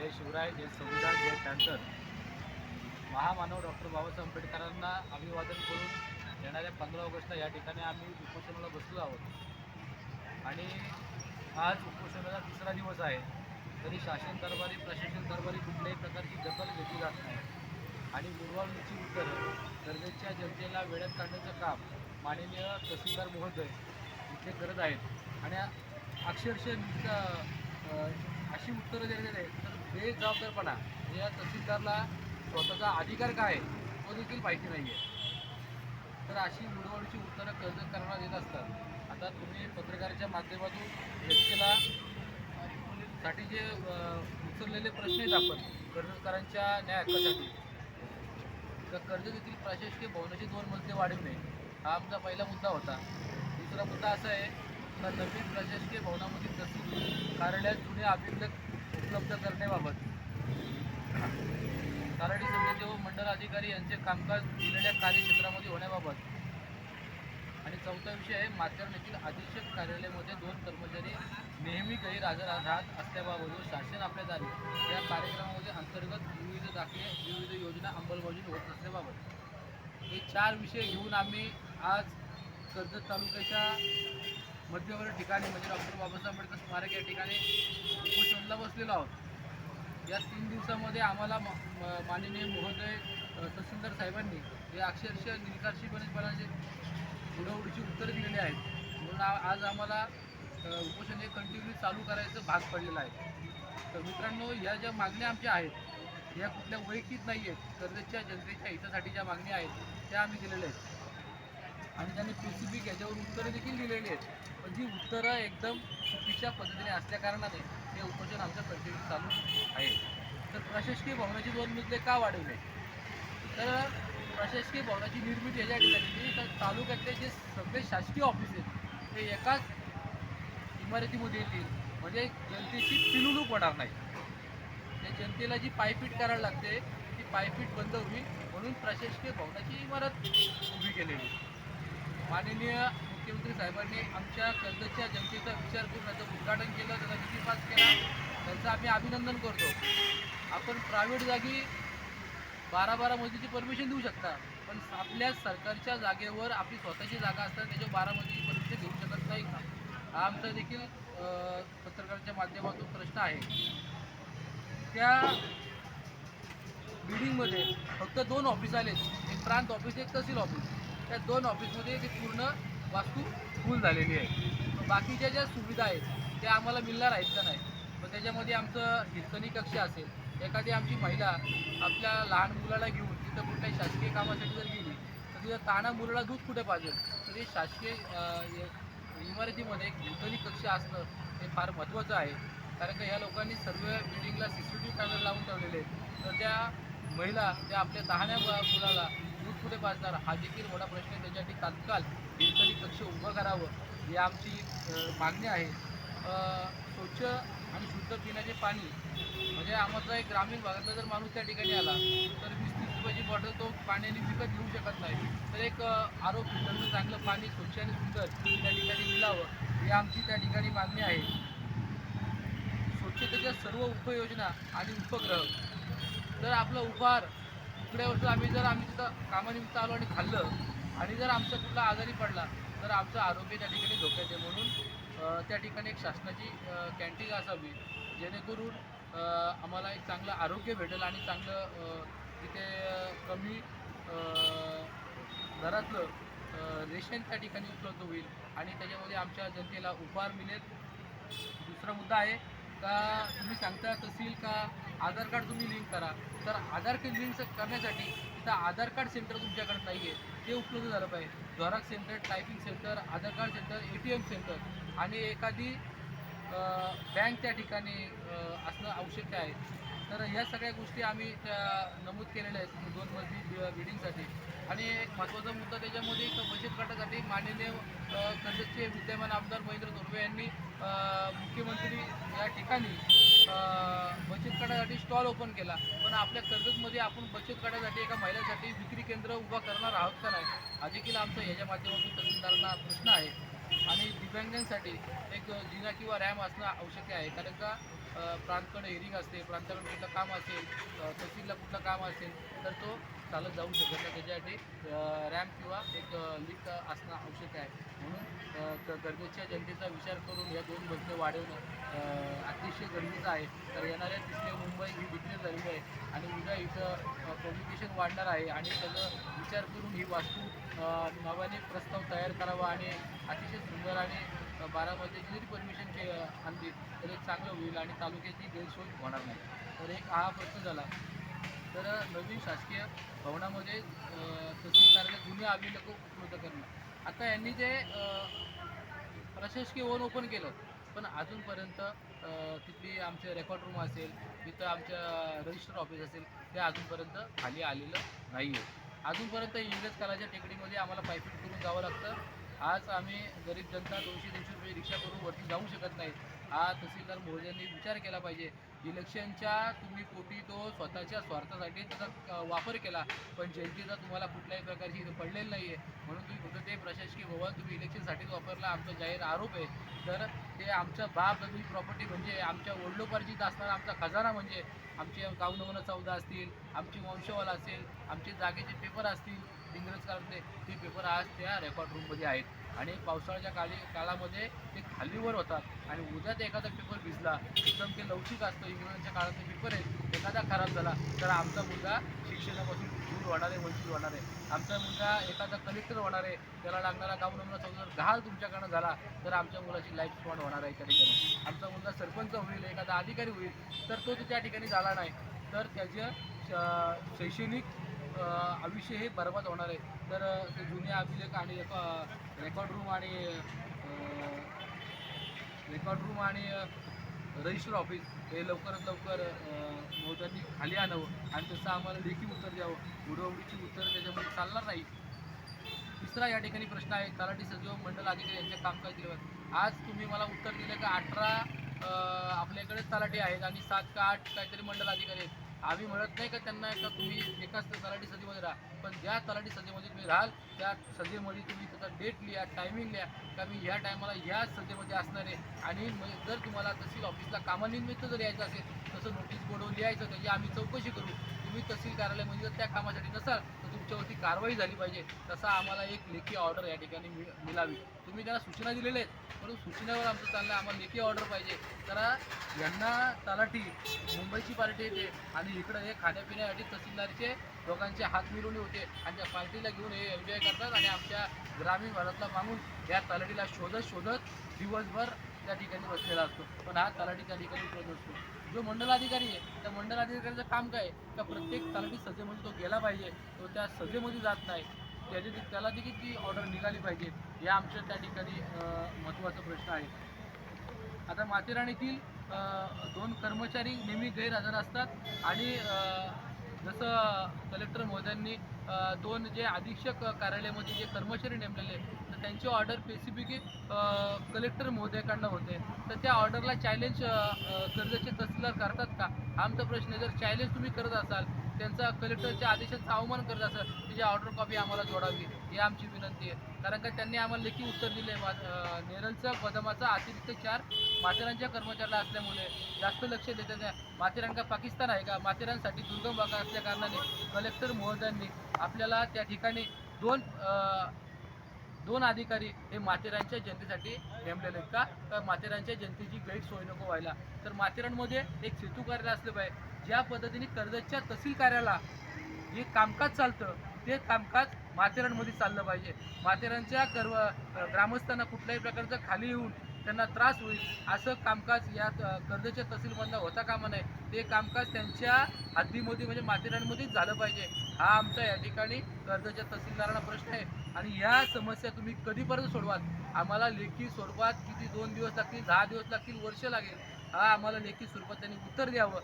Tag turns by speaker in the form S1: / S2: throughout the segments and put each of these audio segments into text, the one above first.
S1: जय शिवराय जय संविधान जय पॅन्थर महामानव डॉक्टर बाबासाहेब आंबेडकरांना अभिवादन करून येणाऱ्या पंधरा ऑगस्टला या ठिकाणी आम्ही उपोषणाला बसलो आहोत. आणि आज उपोषणाचा तिसरा दिवस आहे. तरी शासन दरबारी प्रशासन दरबारी कुठल्याही प्रकारची दखल घेतली जात नाही. आणि मुरवाडची उत्तरं गरजेच्या जनतेला वेळेत काढण्याचं काम माननीय तहसीलदार महोदय इथे करत आहेत. आणि अक्षरशः अशी उत्तरं दिलेली आहेत. तर बेजबाबदारपणा जबाबदारपणा. या तहसीलदारला स्वतःचा अधिकार काय आहे तो देखील माहिती नाही आहे तर अशी मुरवाडीची उत्तरं कर्ज देत असतात. आता तुम्ही पत्रकाराच्या माध्यमातून जनतेला साठी जे उचललेले प्रश्न आहेत आपण कर्जदारांच्या न्याय हक्कासाठी तर कर्जत येथील प्रशासकीय भवनाचे दोन मजले वाढविणे हा आमचा पहिला मुद्दा होता. दुसरा मुद्दा असा आहे का नवीन प्रशासकीय भवनामधील तहसील कार्यालयात जुने अभिलेख उपलब्ध करण्याबाबत. कराडी समिती व मंडल अधिकारी यांचे कामकाज दिलेल्या कार्यक्षेत्रामध्ये होण्याबाबत. आणि चौथा विषय आहे माथेरान येथील अधीक्षक कार्यालयामध्ये दोन कर्मचारी नेहमी गैरहजर राहत असल्याबाबत शासन आपल्या जारी या कार्यक्रमामध्ये अंतर्गत विविध दाखले विविध योजना अंमलबजावणी होत असल्याबाबत. हे चार विषय घेऊन आम्ही आज कर्जत तालुक्याच्या मध्यवर्ती ठिकाणी म्हणजे डॉक्टर बाबासाहेब आंबेडकर स्मारक या ठिकाणी उपोषणला बसलेलो आहोत. या तीन दिवसामध्ये आम्हाला म- माननीय महोदय तहसीलदार साहेबांनी हे अक्षरशः निष्काळजीपणेपणाचे उडवडीची उत्तरं दिलेली आहेत. म्हणून आज आम्हाला उपोषण हे कंटिन्यू चालू करायचं भाग पडलेलं आहे. तर मित्रांनो या ज्या मागण्या आमच्या आहेत या कुठल्या वैयक्तिक नाही आहेत कर्जतच्या जनतेच्या हितासाठी ज्या मागण्या आहेत त्या आम्ही दिलेल्या आहेत. आणि त्यांनी स्पेसिफिक याच्यावर उत्तरं देखील दिलेली आहेत. पण जी उत्तरं एकदम चुकीच्या पद्धतीने असल्याकारणाने हे उपोषण आमचं कंटिन्यू चालू आहे. तर प्रशासकीय भवनाचे दोन मुद्दे का वाढवले? तर प्रशासकीय भवनाची निर्मिती याच्या ठिकाणी तर तालुक्यातले जे सगळे शासकीय ऑफिस आहेत ते एकाच इमारतीमध्ये येतील. म्हणजे जनतेची पिलुलूक होणार नाही. त्या जनतेला जी पायपीट करायला लागते ती पायपीट बंद होईल म्हणून प्रशासकीय भवनाची इमारत उभी केलेली माननीय मुख्यमंत्री साहेबांनी आमच्या कर्जच्या जनतेचा विचार करून त्याचं उद्घाटन केलं त्याचा निधी केला. त्यांचं आम्ही अभिनंदन करतो. आपण प्रायव्हेट जागी बारा बारा मजलीची परमिशन देऊ शकता पण आपल्या सरकारच्या जागेवर आपली स्वतःची जागा असतात त्याच्यावर बारा मजलीची परमिशन देऊ शकत नाही का? हा आमचा देखील पत्रकारांच्या माध्यमातून प्रश्न आहे. त्या बिल्डिंगमध्ये फक्त दोन ऑफिस आले एक प्रांत ऑफिस एक तहसील ऑफिस त्या दोन ऑफिसमध्ये ती पूर्ण वास्तू फुल झालेली आहे. बाकीच्या ज्या सुविधा आहेत त्या आम्हाला मिळणार आहेत का नाही? मग त्याच्यामध्ये आमचं हिरकणी कक्ष असेल एखादी आमची महिला आपल्या लहान मुलाला घेऊन तिथं कुठल्याही शासकीय कामासाठी जर गेली तर तिथं ताना मुलाला दूध कुठे पाहिजे तर हे शासकीय इमारतीमध्ये एक हिरकणी कक्ष असणं हे फार महत्त्वाचं आहे. कारण का ह्या लोकांनी सर्व बिल्डिंगला C C T V camera लावून ठेवलेले आहेत. तर त्या महिला त्या आपल्या दहाण्या मुलाला कुठे पाजणार हा देखील मोठा प्रश्न आहे. त्याच्यासाठी तात्काळ हिरकणी कक्ष उभं करावं ही आमची मागणी आहे. स्वच्छ आणि शुद्ध पिण्याचे पाणी म्हणजे आमचा एक ग्रामीण भागातला जर माणूस त्या ठिकाणी आला तर वीस तीस रुपयाची बॉटल तो पाण्याने विकत घेऊ शकत नाही. तर एक आरोग्य त्यांचं चांगलं पाणी स्वच्छ आणि सुंदर त्या ठिकाणी मिळावं ही आमची त्या ठिकाणी मागणी आहे. स्वच्छतेच्या सर्व उपयोजना आणि उपग्रह जर आपलं उपहार पुढे वस्तू आम्ही जर आम्ही तिथं कामानिमित्त आलो आणि खाल्लं आणि जर आमचा कुठला आजारी पडला तर आमचं आरोग्य त्या ठिकाणी धोक्यात आहे. म्हणून त्या ठिकाणी एक शासनाची कॅन्टीन असावी जेणेकरून आम्हाला एक चांगलं आरोग्य भेटेल आणि चांगलं तिथे कमी दरातलं रेशन त्या ठिकाणी उपलब्ध होईल आणि त्याच्यामध्ये आमच्या जनतेला उपहार मिळेल. दुसरा मुद्दा आहे का तुम्ही सांगता तहसील का आधार कार्ड तुम्ही लिंक करा. तर आधार कार्ड लिंक करण्यासाठी तिथं आधार कार्ड सेंटर तुमच्याकडे नाही आहे ते उपलब्ध झालं पाहिजे. Xerox centre typing centre Aadhaar card centre A T M centre आणि एखादी बँक त्या ठिकाणी असणं आवश्यक आहे. तर ह्या सगळ्या गोष्टी आम्ही त्या नमूद केलेल्या आहेत दोन मजली बिल्डिंगसाठी आणि एक महत्त्वाचा मुद्दा त्याच्यामध्ये एक बचत गटासाठी माननीय कर्जतचे विद्यमान आमदार महेंद्र धुर्वे यांनी मुख्यमंत्री या ठिकाणी बचत गटासाठी स्टॉल ओपन केला. पण आपल्या कर्जतमध्ये आपण बचत गटासाठी एका महिलेसाठी विक्री केंद्र उभा करणार आहोत का नाही? हा देखील आमचा याच्या माध्यमातून तहसीलदारांना प्रश्न आहे. आणि दिव्यांगांसाठी एक जिना किंवा रॅम असणं आवश्यक आहे. कारण का प्रांतकडे हिरिंग असते प्रांताकडे कुठलं काम असेल तहसीलला कुठलं काम असेल तर तो चालत जाऊ शकत नाही. त्याच्यासाठी रॅम्प किंवा एक लिफ्ट असणं आवश्यक आहे. म्हणून गरजेच्या जनतेचा विचार करून या दोन बसने वाढवणं अतिशय गरजेचं आहे. तर येणाऱ्या तिसऱ्या मुंबई ही डिक्लेअर झालेली आहे आणि उद्या इथं कॉम्पिटिशन वाढणार आहे आणि त्याचा विचार करून ही वास्तू नव्याने प्रस्ताव तयार करावा आणि अतिशय सुंदर आणि बारामतीची जरी परमिशन के आणली तर एक चांगलं होईल आणि तालुक्याची गैरसोय होणार नाही. तर एक हा प्रश्न झाला. तर नवीन शासकीय भवनामध्ये अ, तहसील कार्यालय जुने अभिलेख उपलब्ध करणं. आता यांनी जे प्रशासकीय वन ओपन केलं पण अजूनपर्यंत तिथली आमचे रेकॉर्ड रूम असेल तिथं आमच्या रजिस्टर ऑफिस असेल ते अजूनपर्यंत खाली आलेलं नाही आहे अजूनपर्यंत इंग्रज कालाच्या टेकडीमध्ये आम्हाला पायपीट करून जावं लागतं. आज आम्ही गरीब जनता दोनशे तीनशे रुपये रिक्षा करून वरती जाऊ शकत नाही. हा तहसीलदार महोदयांनी विचार केला पाहिजे. इलेक्शनच्या तुम्ही पोटी तो स्वतःच्या स्वार्थासाठी त्याचा वापर केला. पण जनतेचा तुम्हाला कुठल्याही प्रकारची इथं पडलेलं नाही आहे म्हणून तुम्ही फक्त ते प्रशासकीय भवन तुम्ही इलेक्शनसाठीच वापरला. आमचा जाहीर आरोप आहे. तर ते आमचं बाप तुम्ही प्रॉपर्टी म्हणजे आमच्या वडलोपार्जित असणारा आमचा खजाना म्हणजे आमचे गाव नमुना चौदा असतील आमची वंशवाल असेल आमचे जागेचे पेपर असतील इंग्रज काढते ते पेपर आज त्या रेकॉर्ड रूममध्ये आहेत. आणि पावसाळ्याच्या काळी काळामध्ये ते खालीवर होतात. आणि उद्या ते एखादा पेपर भिजला एकदम ते लवचिक असतं. इंग्रजांच्या काळातले पेपर आहेत एखादा खराब झाला तर आमचा मुलगा शिक्षणापासून दूर होणार आहे वंचित होणार आहे. आमचा मुलगा एखादा कलेक्टर होणार आहे त्याला लागणारा गाव नमुना चौदा जर घाल तुमच्याकडनं झाला तर आमच्या मुलाची लाईफ स्पॉट होणार आहे त्या ठिकाणी. आमचा मुलगा सरपंच होईल एखादा अधिकारी होईल तर तो त्या ठिकाणी झाला नाही. तर त्याचं श- शैक्षणिक आयुष्य हे बरबाद होणार आहे. तर ते जुने अभिलेख आणि रेकॉर्ड रूम आणि रेकॉर्ड रूम आणि रजिस्टर ऑफिस हे लवकरात लवकर अ, खाली आणावं आणि तसं आम्हाला लेखी उत्तर द्यावं. उडवडीची उत्तर त्याच्यामध्ये चालणार नाही. तिसरा या ठिकाणी प्रश्न आहे. तलाठी सचिव मंडल अधिकारी यांचे कामकाज दिले आज तुम्ही मला उत्तर दिलं का अठरा आपल्याकडे तलाठी आहेत आणि सात का आठ काहीतरी मंडल अधिकारी आहेत. आम्ही म्हणत नाही का त्यांना का तुम्ही एकाच तलाठी सजेमध्ये राहा पण ज्या तलाठी सजेमध्ये तुम्ही राहाल त्या सजेमध्ये तुम्ही त्याचा डेट लिहा टायमिंग लिहा का मी ह्या टायमाला ह्या सजेमध्ये असणार आहे. आणि जर तुम्हाला तहसील ऑफिसला कामानिमित्त जर यायचं असेल तसं नोटीस बोर्डवर लिहायचं त्याची आम्ही चौकशी करू. तुम्ही तहसील कार्यालयामध्ये म्हणजे जर त्या कामासाठी नसाल त्यांच्यावरती कारवाई झाली पाहिजे तसा आम्हाला एक लेखी ऑर्डर या ठिकाणी मिळावी. तुम्ही त्यांना सूचना दिलेल्या आहेत परंतु सूचनेवर आमचं चाललं आहे आम्हाला लेखी ऑर्डर पाहिजे. तर यांना तलाठी मुंबईची पार्टी येते आणि इकडं हे खाण्यापिण्यासाठी तहसीलदारचे लोकांचे हात मिळवणे होते. आणि त्या पार्टीला घेऊन हे एन्जॉय करतात आणि आमच्या ग्रामीण भागातला मागून या तलाठीला शोधत शोधत दिवसभर त्या ठिकाणी बसलेला असतो. पण हा तलाठी त्या ठिकाणी उपलब्ध असतो जो मंडलाधिकारी आहे त्या मंडलाधिकाऱ्याचं काम काय आहे? का प्रत्येक तलाठी सजेमध्ये तो गेला पाहिजे. तो त्या सजेमध्ये जात नाही. त्याची त्याला देखील ती ऑर्डर निघाली पाहिजे. या आमच्या त्या ठिकाणी महत्त्वाचा प्रश्न आहे. आता माथेराणीतील दोन कर्मचारी नेहमी गैरहजर असतात. आणि जसं कलेक्टर महोदयांनी दोन जे अधीक्षक कार्यालयामध्ये जे कर्मचारी नेमलेले त्यांची ऑर्डर स्पेसिफिक कलेक्टर महोदयाकडनं होते. तर त्या ऑर्डरला चॅलेंज कर्जाचे तहसीलदार करतात का? आमचा प्रश्न आहे. जर चॅलेंज तुम्ही करत असाल त्यांचा कलेक्टरच्या आदेशाचा अवमान करत असाल त्याची ऑर्डर कॉपी आम्हाला जोडावी ही आमची विनंती आहे. कारण का त्यांनी आम्हाला लेखी उत्तर दिले नेरलचा बदामाचा अतिरिक्त चार माथेरानच्या कर्मचाऱ्याला असल्यामुळे जास्त लक्ष देतात नाही. माथेरान का पाकिस्तान आहे का? माथेरानसाठी दुर्गम भागा असल्या कारणाने कलेक्टर महोदयांनी आपल्याला त्या ठिकाणी दोन दोन अधिकारी हे माथेरानच्या जनतेसाठी नेमलेले आहेत का? तर माथेरानच्या जनतेची गैरसोय नको व्हायला. तर माथेरानमध्ये एक सेतू कार्यालय असलं पाहिजे. ज्या पद्धतीने कर्जतच्या तहसील कार्याला जे कामकाज चालतं ते कामकाज माथेरानमध्ये चाललं पाहिजे. माथेरानच्या कर्व ग्रामस्थांना कुठल्याही प्रकारचं खाली येऊन त्यांना त्रास होईल असं कामकाज या अ, कर्जतच्या होता कामा नये. ते कामकाज त्यांच्या हद्दीमध्ये म्हणजे माथेरानमध्येच झालं पाहिजे. हा आमचा या ठिकाणी कर्जाच्या तहसीलदारांना प्रश्न आहे. आणि या समस्या तुम्ही कधीपर्यंत सोडवाल? आम्हाला लेखी स्वरूपात किती दोन दिवस लागतील दहा दिवस लागतील वर्ष लागेल हा आम्हाला लेखी स्वरूपात त्यांनी उत्तर द्यावं.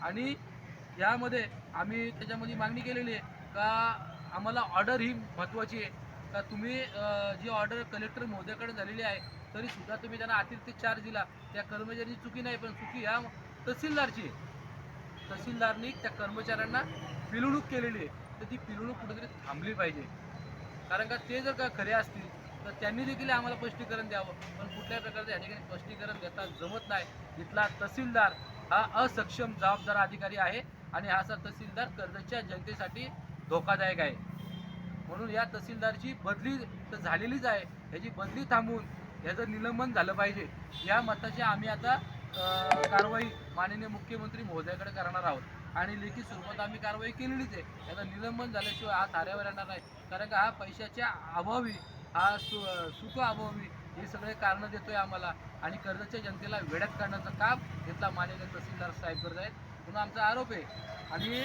S1: आणि यामध्ये आम्ही त्याच्यामध्ये मागणी केलेली आहे का आम्हाला ऑर्डर ही महत्त्वाची आहे. का तुम्ही जी ऑर्डर कलेक्टर महोदयाकडे झालेली आहे तरी सुद्धा तुम्ही त्यांना अतिरिक्त चार्ज दिला. त्या कर्मचाऱ्यांची चुकी नाही पण चुकी ह्या तहसीलदारची आहे. तहसीलदारनी त्या कर्मचाऱ्यांना पिलवणूक केलेली आहे. तर ती पिलवणूक कुठेतरी थांबली पाहिजे. कारण का ते जर का खरे असतील तर त्यांनी देखील आम्हाला स्पष्टीकरण द्यावं. पण कुठल्याही प्रकारचं या ठिकाणी स्पष्टीकरण देता जमत नाही. इथला तहसीलदार हा असक्षम जबाबदार अधिकारी आहे आणि हा असा तहसीलदार कर्जच्या जनतेसाठी धोकादायक आहे. म्हणून या तहसीलदारची बदली तर झालेलीच आहे. याची बदली थांबवून याचं निलंबन झालं पाहिजे. या मताची आम्ही आता कारवाई माननीय मुख्यमंत्री महोदयाकडे करणार आहोत. आणि लेखी स्वरूपात आम्ही कारवाई केलेलीच आहे. याचं निलंबन झाल्याशिवाय हा थाऱ्यावर येणार नाही. कारण का हा पैशाच्या अभावी हा सु सुख अभावी हे सगळे कारणं देतोय आम्हाला. आणि कर्जच्या जनतेला वेड्यात काढण्याचं काम घेतला माननीय तहसीलदार साहेब करत आहेत. म्हणून आमचा आरोप आहे. आणि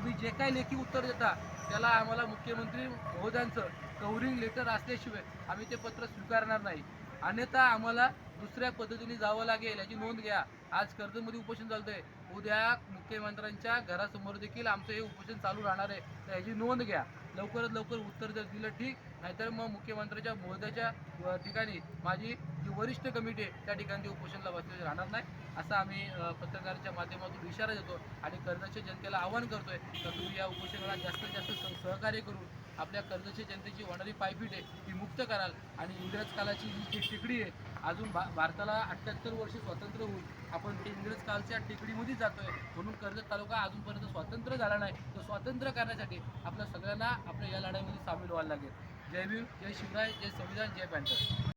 S1: तुम्ही जे काही लेखी उत्तर देता त्याला आम्हाला मुख्यमंत्री महोदयांचं कव्हरिंग लेटर असल्याशिवाय आम्ही ते पत्र स्वीकारणार नाही. अन्यथा आम्हाला दुसऱ्या पद्धतीने जावं लागेल याची नोंद घ्या. आज कर्जमध्ये उपोषण चालतंय उद्या मुख्यमंत्र्यांच्या घरासमोर देखील आमचं हे उपोषण चालू राहणार आहे. तर याची नोंद घ्या. लवकरात लवकर उत्तर जर दिलं ठीक नाहीतर मग मुख्यमंत्र्यांच्या महोदयाच्या ठिकाणी माझी जी वरिष्ठ कमिटी आहे त्या ठिकाणी उपोषणला बसलेली राहणार नाही असं आम्ही पत्रकाराच्या माध्यमातून इशारा देतो आणि कर्जच्या जनतेला आवाहन करतोय तर तुम्ही या उपोषणाला जास्तीत जास्त सहकार्य करून आपल्या कर्जच्या जनतेची होणारी पायपीट आहे ती मुक्त कराल आणि इंग्रज कालाची जी जी टेकडी आहे अजून भा भारताला अठ्ठ्याहत्तर वर्ष स्वातंत्र्य होऊन आपण ते इंग्रज कालच्या टेकडीमध्ये जातोय म्हणून कर्जत तालुका अजूनपर्यंत स्वातंत्र्य झाला नाही तर स्वातंत्र्य करण्यासाठी आपल्या सगळ्यांना आपल्या या लढाईमध्ये सामील व्हायला लागेल. जय भीम जय शिवराय जय संविधान जय पॅन्टर